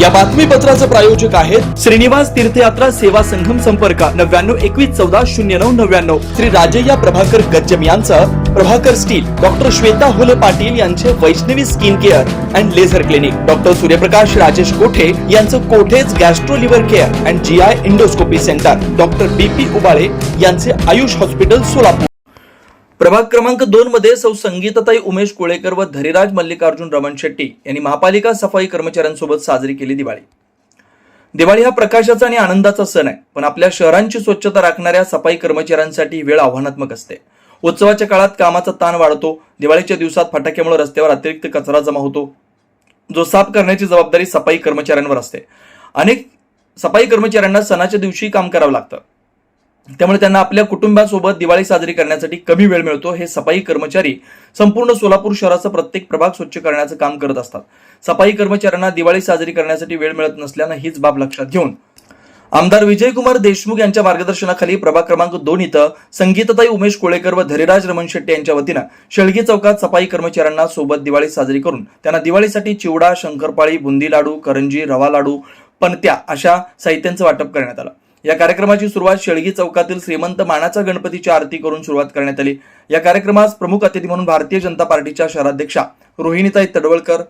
या बातमीपत्राचे प्रायोजक आहेत श्रीनिवास तीर्थयात्रा सेवा संघम संपर्क नव्याण्णव एकवीस चौदा शून्य नऊ नव्याण्णव. श्री राजय्या प्रभाकर गज्जम यांचं प्रभाकर स्टील डॉक्टर श्वेता होले पाटील यांचे Vaishnavi skin care and laser clinic. Doctor Suryaprakash Rajesh Kothe यांचं Kothe's gastro liver care and G I endoscopy centre. Doctor B P Ubale यांचे आयुष हॉस्पिटल सोलापूर. प्रभाग क्रमांक दोन मध्ये सौ संगीतताई उमेश कोळेकर व धरीराज मल्लिकार्जुन रमण शेट्टी यांनी महापालिका सफाई कर्मचाऱ्यांसोबत साजरी केली दिवाळी. दिवाळी हा प्रकाशाचा आणि आनंदाचा सण आहे पण आपल्या शहरांची स्वच्छता राखणाऱ्या सफाई कर्मचाऱ्यांसाठी वेळ आव्हानात्मक असते. उत्सवाच्या काळात कामाचा ताण वाढतो दिवाळीच्या दिवसात फटाक्यामुळे रस्त्यावर अतिरिक्त कचरा जमा होतो जो साफ करण्याची जबाबदारी सफाई कर्मचाऱ्यांवर असते. अनेक सफाई कर्मचाऱ्यांना सणाच्या दिवशी काम करावं लागतं. त्यामुळे त्यांना आपल्या कुटुंबासोबत दिवाळी साजरी करण्यासाठी कमी वेळ मिळतो हे सफाई कर्मचारी संपूर्ण सोलापूर शहराचा प्रत्येक प्रभाग स्वच्छ करण्याचं काम करत असतात. सफाई कर्मचाऱ्यांना दिवाळी साजरी करण्यासाठी वेळ मिळत नसल्यानं हीच बाब लक्षात घेऊन. आमदार विजयकुमार देशमुख यांच्या मार्गदर्शनाखाली प्रभाग क्रमांक दोन इथं संगीतताई उमेश कोळेकर व धरीराज रमण शेट्टी यांच्या वतीनं शेळगी चौकात सफाई कर्मचाऱ्यांना सोबत दिवाळी साजरी करून त्यांना दिवाळीसाठी चिवडा शंकरपाळी बुंदी लाडू करंजी रवा लाडू पणत्या अशा साहित्यांचं वाटप करण्यात आलं. या कार्यक्रमाची सुरुवात शेळगी चौकातील श्रीमंत मानाचा गणपतीची आरती करून सुरुवात करण्यात आली. या कार्यक्रमास प्रमुख अतिथी म्हणून भारतीय जनता पार्टीच्या शहराध्यक्षा रोहिणीताई तडवळकर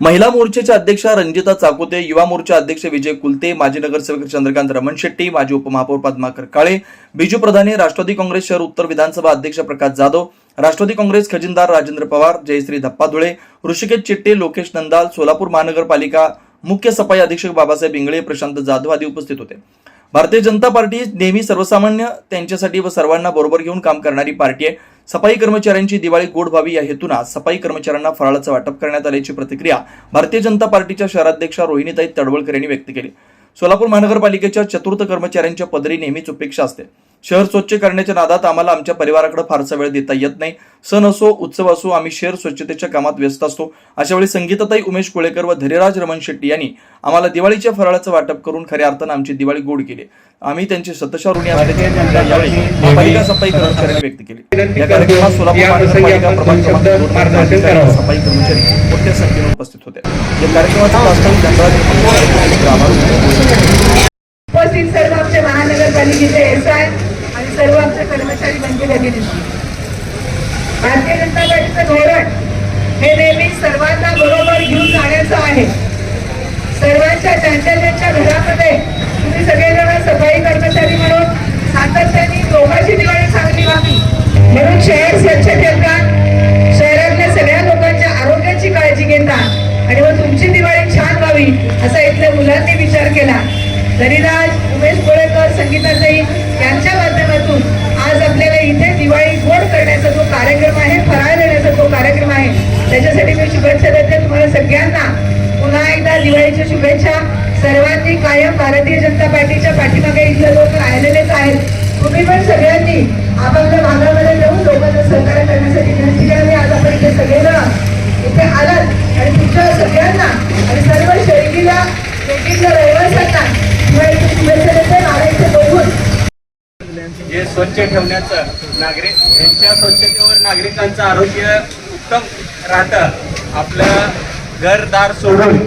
महिला मोर्चाच्या अध्यक्षा रंजिता चाकोते युवा मोर्चा अध्यक्ष विजय कुलते माजी नगरसेवक चंद्रकांत रमण शेट्टी माजी उपमहापौर पद्माकर काळे बिजू प्रधाने राष्ट्रवादी काँग्रेस शहर उत्तर विधानसभा अध्यक्ष प्रकाश जाधव राष्ट्रवादी काँग्रेस खजिनदार राजेंद्र पवार जयश्री धप्पा धुळे ऋषिकेश चिट्टे लोकेश नंदाल सोलापूर महानगरपालिका मुख्य सफाई अधीक्षक बाबासाहेब इंगळे प्रशांत जाधव आदी उपस्थित होते. भारतीय जनता पार्टी नेहमी सर्वसामान्य त्यांच्यासाठी व सर्वांना बरोबर घेऊन काम करणारी पार्टी आहे. सफाई कर्मचाऱ्यांची दिवाळी गोड व्हावी या हेतून आज सफाई कर्मचाऱ्यांना फराळाचं वाटप करण्यात आल्याची प्रतिक्रिया भारतीय जनता पार्टीच्या शहराध्यक्षा रोहिणीताई तडवळकर यांनी व्यक्त केली. सोलापूर महानगरपालिकेच्या चतुर्थ कर्मचाऱ्यांच्या पदरी नेहमीच उपेक्षा असते. शहर स्वच्छ करण्याच्या नादात आम्हाला आमच्या परिवाराकडे फारसा वेळ देता येत नाही. सण असो उत्सव असो आम्ही शहर स्वच्छतेच्या कामात व्यस्त असतो. अशा वेळी संगीतताई उमेश कोळेकर व धरीराज रमण शेट्टी यांनी आम्हाला दिवाळीच्या फराळाचं वाटप करून खऱ्या अर्थानं आमची दिवाळी गोड केली. आम्ही त्यांचे शतशा ऋणी यावेळी महापालिका सफाई कर्मचाऱ्यांनी व्यक्त केली. या कार्यक्रमात सोलापूर महानगरपालिका प्रभाग क्रमांक सफाई कर्मचारी मोठ्या संख्येने उपस्थित होते. या कार्यक्रमाचा उपस्थित सर्व आमचे महानगरपालिकेचे एस आय सर्व आमचे कर्मचारी म्हणजे बंधू भगिनी भारतीय जनता पार्टीचं धोरण हे नेहमी सर्वांना बरोबर घेऊन जाण्याचं आहे. सर्वांच्या त्यांच्या त्यांच्या घरामध्ये तुम्ही सगळेजण सफाई कर्मचारी म्हणून सातत्याने दोघांची दिवाळी चांगली व्हावी. म्हणून शहर स्वच्छ ठेवतात. शहरातल्या सगळ्या लोकांच्या आरोग्याची काळजी घेतात. आणि मग तुमची दिवाळी छान व्हावी असा इथल्या मुलांनी विचार केला. धनिराज उमेश कोळेकर संगीताताई यांच्या शुभेच्छा. सर्वांनी कायम भारतीय जनता पार्टीच्या पाठीमागे इथले लोक राहिलेलेच आहेत. तुम्ही पण सगळ्यांनी आपापल्या भागामध्ये जाऊन लोकांना सहकार्य करण्यासाठी विनंती करावी आज आपण इथे सगळेजण इथे आलात. आणि तुमच्या सगळ्यांना आणि सर्व शैलीला शेतीतल्या रहिवाशांना दिवाळीच्या शुभेच्छा देते. मला इथे बघून. जे स्वच्छ ठेवण्याचं नागरिक यांच्या स्वच्छतेवर नागरिकांचं आरोग्य उत्तम राहतं. आपलं घरदार सोडून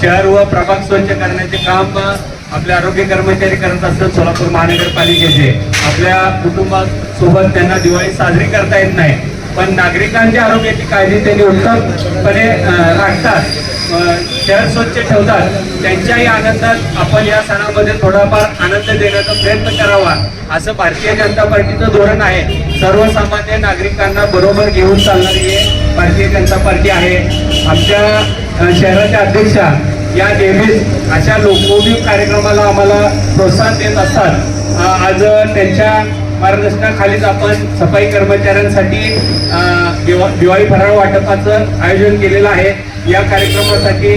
शहर व प्रभाग स्वच्छ करण्याचे काम आपले आरोग्य कर्मचारी करत असतात सोलापूर महानगरपालिकेचे. आपल्या कुटुंबासोबत त्यांना दिवाळी साजरी करता येत नाही. पण नागरिकांच्या आरोग्याची काळजी त्यांनी उत्तमपणे राखतात. शहर स्वच्छ ठेवतात त्यांच्याही आनंदात आपण या सणामध्ये थोडाफार आनंद देण्याचा प्रयत्न करावा असं भारतीय जनता पार्टीचं धोरण आहे. सर्वसामान्य नागरिकांना बरोबर घेऊन चालणारी हे भारतीय जनता पार्टी आहे. आमच्या शहराच्या अध्यक्षा या नेहमीच अशा लोकोपयोग कार्यक्रमाला आम्हाला प्रोत्साहन देत असतात. आज त्यांच्या मार्गदर्शनाखालीच आपण सफाई कर्मचाऱ्यांसाठी दिवा- दिवाळी फराळ वाटपाचं आयोजन केलेलं आहे. या कार्यक्रमासाठी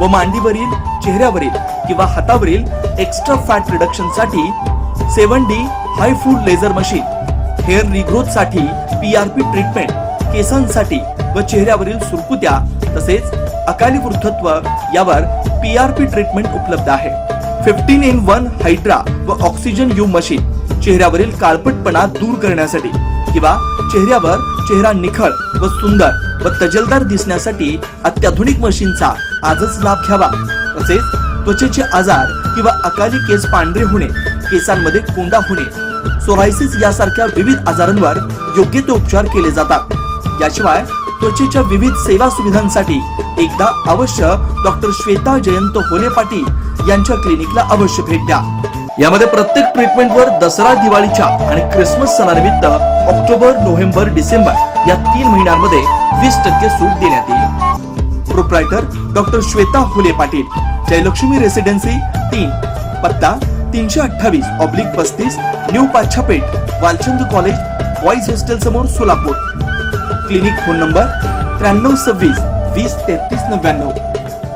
व मांडीवरील चेहऱ्यावरील किंवा हातावरील एक्स्ट्रा फॅट रिडक्शनसाठी सेवन डी हाय फूड लेझर मशीन हेअर रिग्रोथसाठी पीआरपी ट्रीटमेंट केसांसाठी व चेहऱ्यावरील सुरकुत्या तसेच अकाली वृद्धत्व यावर पीआरपी ट्रीटमेंट उपलब्ध आहे. फिफ्टीन इन वन हायड्रा व ऑक्सिजन यू मशीन चेहऱ्यावरील काळपटपणा दूर करण्यासाठी किंवा चेहऱ्यावर चेहरा निखळ व सुंदर व तजेलदार दिसण्यासाठी अत्याधुनिक मशीनचा आजच लाभ घ्यावा. तसेच त्वचेचे आजार किंवा अकाली केस पांढरे होणे केसांमध्ये कोंडा होणे सोरायसिस यासारख्या विविध आजारांवर योग्य ते उपचार केले जातात. याशिवाय त्वचेच्या विविध सेवा सुविधांसाठी एकदा अवश्य डॉक्टर श्वेता जयंत होले पाटील यांच्या क्लिनिकला अवश्य भेट द्या. यामध्ये प्रत्येक ट्रीटमेंटवर दसरा दिवाळीच्या आणि क्रिसमस सणानिमित्त ऑक्टोबर नोव्हेंबर डिसेंबर या तीन महिन्यांमध्ये वीस टक्के सूट देण्यात येईल. Proprietor doctor Shweta Phule Patil Jayalakshmi residency तीन पत्ता तीनशे अठ्ठावीस ऑब्लिक पस्तीस new Pachchhapeth Walchand college boys hostel समोर सोलापूर. क्लिनिक फोन नंबर त्र्याण्णव सव्वीस वीस तेहतीस नव्याण्णव.